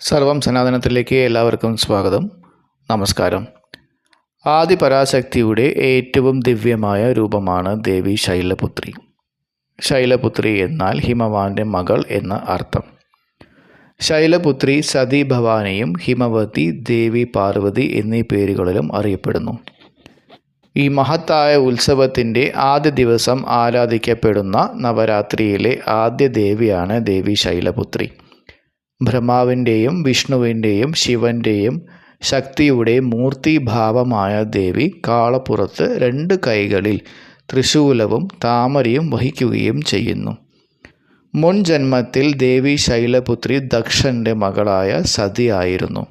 സർവം സനാതനത്തിലേക്ക് എല്ലാവർക്കും സ്വാഗതം. നമസ്കാരം. ആദിപരാശക്തിയുടെ ഏറ്റവും ദിവ്യമായ രൂപമാണ് ദേവി ശൈലപുത്രി. ശൈലപുത്രി എന്നാൽ ഹിമവാന്റെ മകൾ എന്ന അർത്ഥം. ശൈലപുത്രി സതി ഭവാനിയും ഹിമവതി ദേവി പാർവതി എന്നീ പേരുകളിലും അറിയപ്പെടുന്നു. ഈ മഹത്തായ ഉത്സവത്തിന്റെ ആദ്യ ദിവസം ആരാധിക്കപ്പെടുന്ന നവരാത്രിയിലെ ആദ്യ ദേവിയാണ് ദേവി ശൈലപുത്രി. ബ്രഹ്മാവിന്റെയും വിഷ്ണുവിന്റെയും ശിവന്റെയും ശക്തിയുടെ മൂർത്തിഭാവമായ ദേവി കാളപ്പുറത്ത് രണ്ട് കൈകളിൽ ത്രിശൂലവും താമരയും വഹിക്കുകയും ചെയ്യുന്നു. മുൻ ജന്മത്തിൽ ദേവി ശൈലപുത്രി ദക്ഷന്റെ മകളായ സതിയായിരുന്നു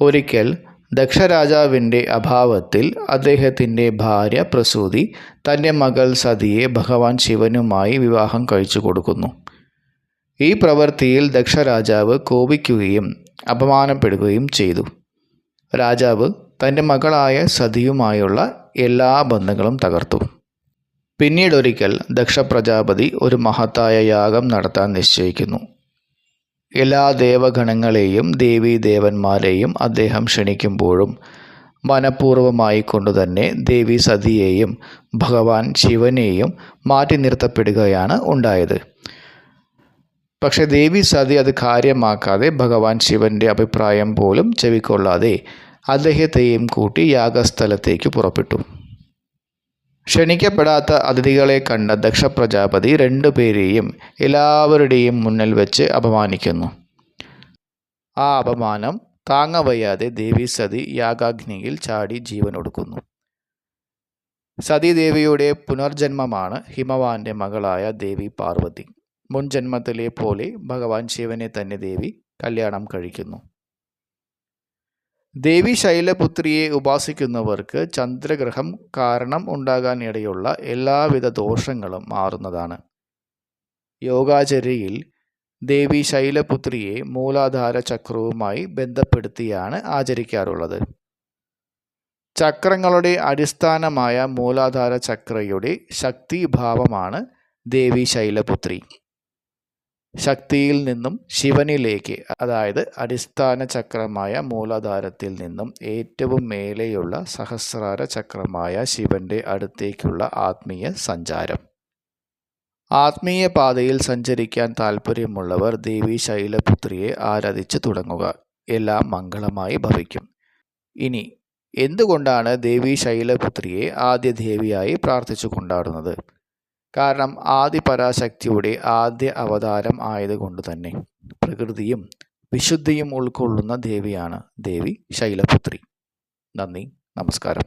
ഒരിക്കൽ ദക്ഷരാജാവിന്റെ അഭാവത്തിൽ അദ്ദേഹത്തിന്റെ ഭാര്യ പ്രസൂതി തന്റെ മകൾ സതിയെ ഭഗവാൻ ശിവനുമായി വിവാഹം കഴിച്ചു കൊടുക്കുന്നു. ഈ പ്രവൃത്തിയിൽ ദക്ഷ രാജാവ് കോപിക്കുകയും അപമാനപ്പെടുകയും ചെയ്തു. രാജാവ് തന്റെ മകളായ സതിയുമായുള്ള എല്ലാ ബന്ധങ്ങളും തകർത്തു. പിന്നീടൊരിക്കൽ ദക്ഷ പ്രജാപതി ഒരു മഹത്തായ യാഗം നടത്താൻ നിശ്ചയിക്കുന്നു. എല്ലാ ദേവഗണങ്ങളെയും ദേവീ ദേവന്മാരെയും അദ്ദേഹം ക്ഷണിക്കുമ്പോഴും മനഃപൂർവമായി കൊണ്ടുതന്നെ ദേവി സതിയെയും ഭഗവാൻ ശിവനെയും മാറ്റി നിർത്തപ്പെടുകയാണ് ഉണ്ടായത്. പക്ഷേ ദേവി സതി അത് കാര്യമാക്കാതെ ഭഗവാൻ ശിവന്റെ അഭിപ്രായം പോലും ചെവിക്കൊള്ളാതെ അദ്ദേഹത്തെയും കൂട്ടി യാഗസ്ഥലത്തേക്ക് പുറപ്പെട്ടു. ക്ഷണിക്കപ്പെടാത്ത അതിഥികളെ കണ്ട ദക്ഷ പ്രജാപതി രണ്ടുപേരെയും എല്ലാവരുടെയും മുന്നിൽ വെച്ച് അപമാനിക്കുന്നു. ആ അപമാനം താങ്ങവയ്യാതെ ദേവി സതി യാഗാഗ്നിയിൽ ചാടി ജീവൻ ജീവനൊടുക്കുന്നു. സതീദേവിയുടെ പുനർജന്മമാണ് ഹിമവാന്റെ മകളായ ദേവി പാർവതി. മുൻ ജന്മത്തിലെ പോലെ ഭഗവാൻ ശിവനെ തന്നെ ദേവി കല്യാണം കഴിക്കുന്നു. ദേവി ശൈലപുത്രിയെ ഉപാസിക്കുന്നവർക്ക് ചന്ദ്രഗ്രഹം കാരണം ഉണ്ടാകാൻ ഇടയുള്ള എല്ലാവിധ ദോഷങ്ങളും മാറുന്നതാണ്. യോഗാചര്യയിൽ ദേവി ശൈലപുത്രിയെ മൂലാധാര ചക്രവുമായി ബന്ധപ്പെടുത്തിയാണ് ആചരിക്കാറുള്ളത്. ചക്രങ്ങളുടെ അടിസ്ഥാനമായ മൂലാധാര ചക്രയുടെ ശക്തിഭാവമാണ് ദേവി ശൈലപുത്രി. ശക്തിയിൽ നിന്നും ശിവനിലേക്ക് അതായത് അടിസ്ഥാന ചക്രമായ മൂലാധാരത്തിൽ നിന്നും ഏറ്റവും മേലെയുള്ള സഹസ്രാര ചക്രമായ ശിവന്റെ അടുത്തേക്കുള്ള ആത്മീയ സഞ്ചാരം. ആത്മീയ പാതയിൽ സഞ്ചരിക്കാൻ താല്പര്യമുള്ളവർ ദേവി ശൈലപുത്രിയെ ആരാധിച്ചു തുടങ്ങുക. എല്ലാം മംഗളമായി ഭവിക്കും. ഇനി എന്തുകൊണ്ടാണ് ദേവി ശൈലപുത്രിയെ ആദ്യ ദേവിയായി പ്രാർത്ഥിച്ചു കൊണ്ടാടുന്നത് കാരണം ആദി പരാശക്തിയുടെ ആദ്യ അവതാരം ആയതുകൊണ്ട് തന്നെ പ്രകൃതിയും വിശുദ്ധിയും ഉൾക്കൊള്ളുന്ന ദേവിയാണ് ദേവി ശൈലപുത്രി. നന്ദി നമസ്കാരം.